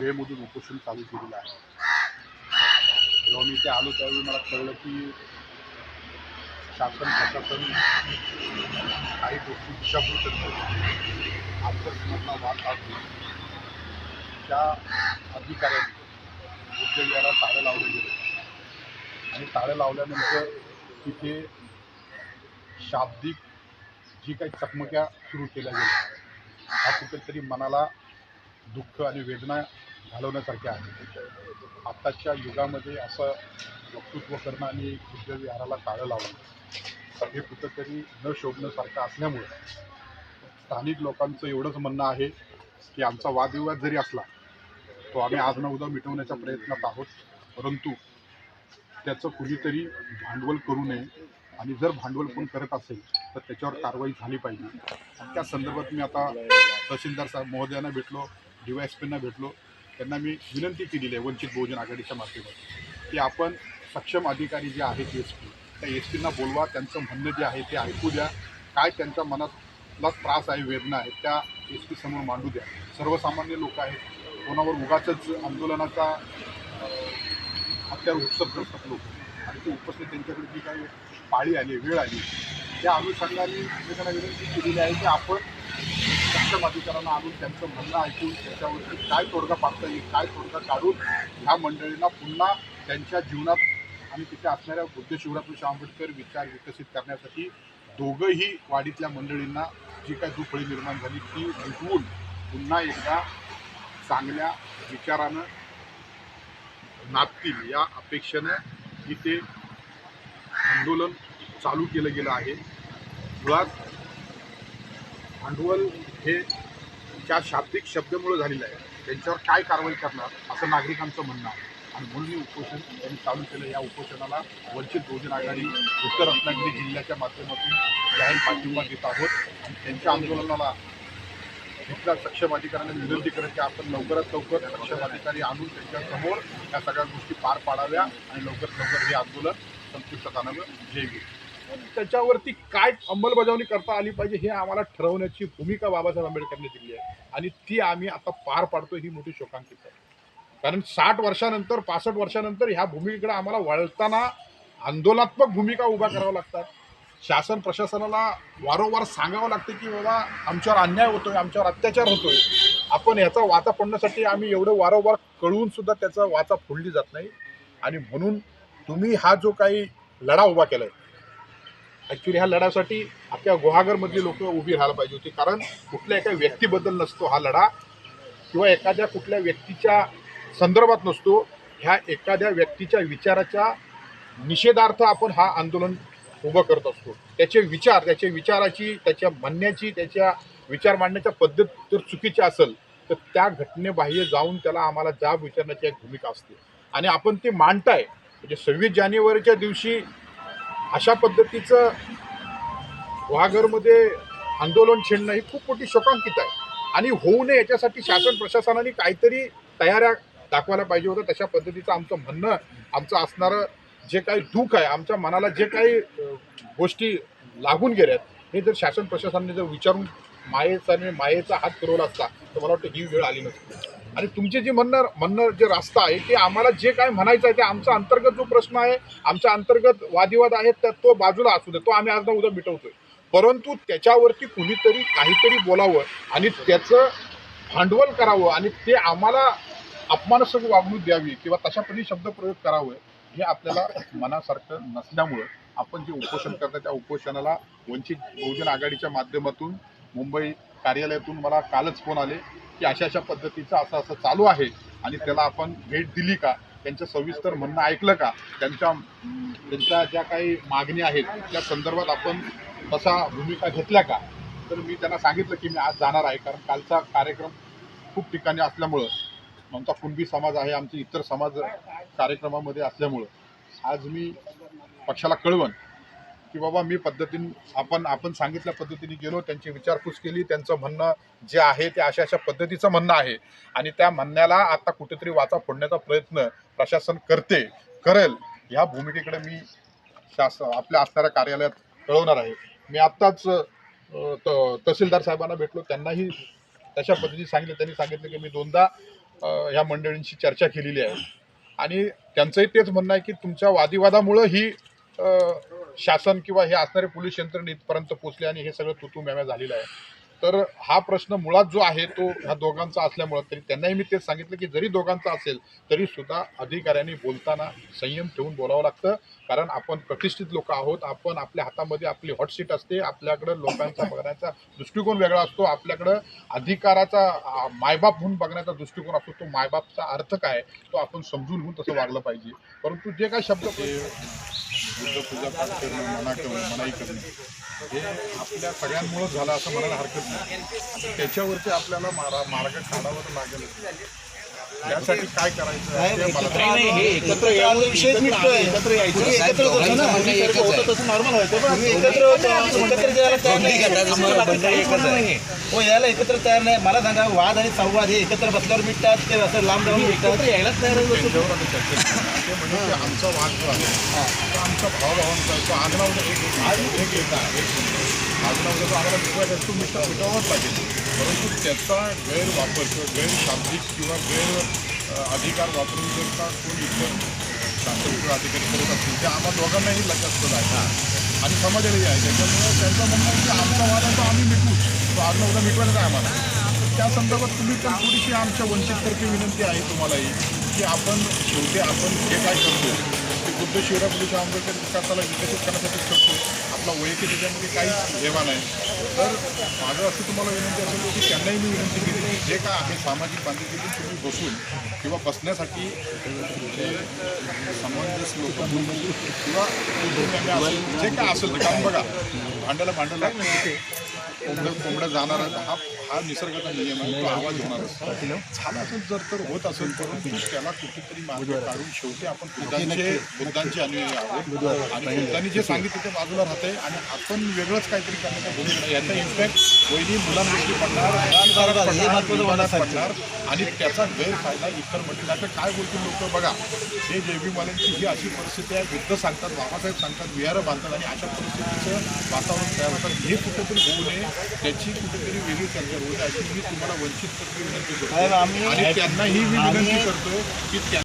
वेळमधून उपोषण चालू केलेलं आहे. जेव्हा मी ते आलो त्यावेळी मला कळलं की शासन प्रशासन काही गोष्टी दिशाभूल करतो. आत्मसमजला वाद साधून त्या अधिकाऱ्यांनी उद्योगाला ताळं लावले गेले. आणि ताळं लावल्यानंतर तिथे शाब्दिक जी काही चकमक्या सुरू केल्या गेल्या. हा कुठेतरी मनाला दुःख आणि वेदना घालवण्यासारखे आहे. आत्ताच्या युगामध्ये असं वक्तृत्व करणं आणि बुद्धविहाराला ताळं लावणं हे कुठंतरी न शोभण्यासारखं असल्यामुळे स्थानिक लोकांचं एवढंच म्हणणं आहे की आमचा वादविवाद जरी असला तो आम्ही आज न उद्या मिटवण्याच्या प्रयत्नात आहोत. परंतु त्याचं कुणीतरी भांडवल करू नये आणि जर भांडवल कोण करत असेल तर त्याच्यावर कारवाई झाली पाहिजे. त्या संदर्भात मी आता तहसीलदार साहेब महोदयांना भेटलो डी वाय एस पींना भेटलो. त्यांना मी विनंती केलेली आहे वंचित बहुजन आघाडीच्या माध्यमातून की आपण सक्षम अधिकारी जे आहेत एस पी त्या एस पींना बोलवा त्यांचं म्हणणं जे आहे ते ऐकू द्या. काय त्यांच्या मनातला त्रास आहे वेदना आहे त्या एस पी समोर मांडू द्या. सर्वसामान्य लोक आहेत. कोणावर उगाच आंदोलनाचा हत्यार उत्सव करतात लोक. आणि ते उपस्थित त्यांच्याकडे जी काही पाळी आली वेळ आली त्या अनुषंगाने मी विनंती केलेली आहे की आपण सक्षम अधिकाऱ्यांना आणून त्यांचं म्हणणं ऐकून त्याच्यावरती काय तोडगा पाडता येईल काय तोडगा काढून ह्या मंडळींना पुन्हा त्यांच्या जीवनात आणि तिथे असणाऱ्या बुद्ध शिवरात्र आंबेडकर विचार विकसित करण्यासाठी दोघंही वाडीतल्या मंडळींना जी काय दुफळी निर्माण झाली ती मिटवून पुन्हा एकदा चांगल्या विचारानं नापतील या अपेक्षेनं इथे आंदोलन चालू केलं गेलं आहे. मुळात भांडवल हे त्या शाब्दिक शब्दामुळे झालेलं आहे त्यांच्यावर काय कारवाई करणार असं नागरिकांचं म्हणणं आहे. आणि म्हणून हे उपोषण त्यांनी चालू केलं. या उपोषणाला वंचित बहुजन आघाडी उत्तर रत्नागिरी जिल्ह्याच्या माध्यमातून जाहीर पाठिंबा देत आहोत. आणि त्यांच्या आंदोलनाला इथल्या सक्षम अधिकाऱ्यांना विनंती करत की आपण लवकरात लवकर सक्षम अधिकारी आणून त्यांच्यासमोर या सगळ्या गोष्टी पार पाडाव्या आणि लवकरात लवकर हे आंदोलन संपुष्टात आणावं. जय त्याच्यावरती काय अंमलबजावणी करता आली पाहिजे हे आम्हाला ठरवण्याची भूमिका बाबासाहेब आंबेडकरने दिली आहे. आणि ती आम्ही आता पार पाडतो ही मोठी शोकांकित आहे. कारण साठ वर्षानंतर पासष्ट वर्षानंतर ह्या भूमिकेकडे आम्हाला वळताना आंदोलनात्मक भूमिका उभा कराव्या लागतात. शासन प्रशासनाला वारंवार सांगावं लागतं की बाबा आमच्यावर अन्याय होतोय आमच्यावर अत्याचार होतोय. आपण याचा वाचा फोडण्यासाठी आम्ही एवढं वारंवार कळवून सुद्धा त्याचा वाचा फोडली जात नाही. आणि म्हणून तुम्ही हा जो काही लढा उभा केला आहे ॲक्च्युली ह्या लढ्यासाठी आपल्या गुहागरमधली लोक उभी राहायला पाहिजे होती. कारण कुठल्या एका व्यक्तीबद्दल नसतो हा लढा. किंवा एखाद्या कुठल्या व्यक्तीच्या संदर्भात नसतो. ह्या एखाद्या व्यक्तीच्या विचाराच्या निषेधार्थ आपण हा आंदोलन उभं करत असतो. त्याचे विचार त्याच्या विचाराची त्याच्या म्हणण्याची त्याच्या विचार मांडण्याच्या पद्धत जर चुकीची असेल तर त्या घटनेबाह्य जाऊन त्याला आम्हाला जाब विचारण्याची एक भूमिका असते. आणि आपण ते मांडताय. म्हणजे सव्वीस जानेवारीच्या दिवशी अशा पद्धतीचं वाघरमध्ये आंदोलन छेडणं ही खूप मोठी शोकांकित आहे. आणि होऊ नये याच्यासाठी शासन प्रशासनाने काहीतरी तयाऱ्या दाखवायला पाहिजे होतं तशा पद्धतीचं आमचं म्हणणं आमचं असणारं जे काही दुःख आहे आमच्या मनाला जे काही गोष्टी लागून गेल्यात हे जर शासन प्रशासनाने जर विचारून मायेचा आणि मायेचा हात फिरवला असता तर मला वाटतं ही वेळ आली नसती. आणि तुमचे जे म्हणणं म्हणणं जे रास्ता आहे ते आम्हाला जे काय म्हणायचं आहे ते आमचा अंतर्गत जो प्रश्न आहे आमचा अंतर्गत वादिवाद आहे तर तो बाजूला असू दे तो आम्ही आज ना उद्या मिटवतोय. परंतु त्याच्यावरती कुणीतरी काहीतरी बोलावं आणि त्याचं भांडवल करावं आणि ते आम्हाला अपमानसक वागणूक द्यावी किंवा तशा पद्धती शब्दप्रयोग करावं हे आपल्याला मनासारखं नसल्यामुळं आपण जे उपोषण करतो त्या उपोषणाला वंचित बहुजन आघाडीच्या माध्यमातून मुंबई कार्यालयातून मला कालच फोन आले की अशा अशा पद्धतीचं असं असं चालू आहे आणि त्याला आपण भेट दिली का? त्यांचं सविस्तर म्हणणं ऐकलं का? त्यांच्या त्यांच्या ज्या काही मागणी आहेत त्या संदर्भात आपण तसा भूमिका घेतल्या का? तर मी त्यांना सांगितलं की मी आज जाणार आहे कारण कालचा कार्यक्रम खूप ठिकाणी असल्यामुळं आमचा कुणबी समाज आहे आमचे इतर समाज कार्यक्रमामध्ये असल्यामुळं आज मी पक्षाला कळवण की बाबा मी पद्धतीने आपण आपण सांगितल्या पद्धतीने गेलो त्यांची विचारपूस केली त्यांचं म्हणणं जे आहे ते अशा अशा पद्धतीचं म्हणणं आहे. आणि त्या म्हणण्याला आता कुठेतरी वाचा फोडण्याचा प्रयत्न प्रशासन करते करेल ह्या भूमिकेकडे मी शास आपल्या असणाऱ्या कार्यालयात कळवणार आहे. मी आत्ताच त- तहसीलदार साहेबांना भेटलो त्यांनाही तशा पद्धतीने सांगितलं त्यांनी सांगितलं की मी दोनदा ह्या मंडळींशी चर्चा केलेली आहे. आणि त्यांचंही तेच म्हणणं आहे की तुमच्या वादिवादामुळं ही शासन किंवा हे असणारे पोलीस यंत्रणा इथपर्यंत पोचले आणि हे सगळं तुतू झालेलं आहे. तर हा प्रश्न मुळात जो आहे तो ह्या दोघांचा असल्यामुळं तरी त्यांनाही मी तेच सांगितलं की जरी दोघांचा असेल तरी सुद्धा अधिकाऱ्यांनी बोलताना संयम ठेवून बोलावं लागतं. कारण आपण प्रतिष्ठित लोक आहोत आपण आपल्या हातामध्ये आपली हॉट सीट असते आपल्याकडं लोकांचा बघण्याचा दृष्टिकोन वेगळा असतो आपल्याकडं अधिकाराचा मायबाप म्हणून बघण्याचा दृष्टिकोन असतो तो मायबापचा अर्थ काय तो आपण समजून घेऊन तसं वागलं पाहिजे. परंतु जे काय शब्द बुद्ध पूजा पाठ करणं मना करणं मनाई करणं. हे आपल्या सगळ्यांमुळं झालं असं म्हणायला हरकत नाही. त्याच्यावरती आपल्याला मारा मार्ग काढावा लागेल काय करायचं हे एकत्र यायला विषयच मिटतोय. एकत्र यायचं तुम्ही एकत्र होता ना? पूर्वी सारखं होतं तसं नॉर्मल व्हायचं पण तुम्ही एकत्र होतो एकत्र यायला तयार नाही. हो मला सांगा वाद आणि संवाद हे एकत्र बसल्यावर मिटतात ते असं लांब जाऊन मिटतात एकत्र यायलाच तयार म्हणजे आमचा वाद जो आहे तो आमचा भावभावांचा आहे. तो आग्रा उद्या एक आज एक येत परंतु त्याचा गैरवापर किंवा गैरशाब्दिक किंवा गैर अधिकार वापरून जर का कोणी इतर शासन किंवा अधिकारी करत असतील ते आम्हा दोघांनाही लक्षात आहे. आणि समाजालाही आहे. त्याच्यामुळे त्यांचं म्हणणं आहे की आमचा वाद आहे तो आम्ही मिटवू. तो आग्रा उद्या मिटवायचा आहे आम्हाला? त्या संदर्भात तुम्ही पण थोडीशी आमच्या वंचिततर्फे विनंती आहे तुम्हालाही की आपण शेवटी आपण जे काय करतो ते बुद्ध शिवरा पोलीस आंबेडकर विकासाला विकसित करण्यासाठीच करतो आपला वैयक्तिक त्याच्यामध्ये काहीच हेवा नाही. तर माझं असं तुम्हाला विनंती असेल की त्यांनाही मी विनंती केली की जे काय आहे सामाजिक बांधिलकीतून तुम्ही बसून किंवा बसण्यासाठी जे समंजस लोक किंवा जे काय असेल ते कारण बघा. भांड्याला भांडायला लागतं कोंबडं कोंबडं जाणार हा हा निसर्गाचा नियम आहे. तो आवाज होणारच झाला असेल जर तर होत असेल परंतु त्याला कुठेतरी मार्ग काढून शेवटी आपण बुद्धांचे बुद्धांचे अनुयायी आहोत. आणि बुद्धांनी जे सांगितलं ते बाजूला राहते आणि आपण वेगळंच काहीतरी करण्याचा भूमिका. याचा इम्पॅक्ट वहिनी मुलांवरती पडणार हे पडणार, आणि त्याचा गैरफायदा इतर मंडळी आता काय बोलतील लोक बघा. हे जेबीवाल्यांची ही अशी परिस्थिती आहे बुद्ध सांगतात बाबासाहेब सांगतात विहारं बांधतात आणि अशा परिस्थितीचं वातावरण तयार होतं. हे कुठेतरी होऊ नये. त्याची कुठेतरी वेगळी चर्चा नये अशी मी तुम्हाला वंचित करतो. आम्ही- आणि त्यांनाही मी विनंती करतो की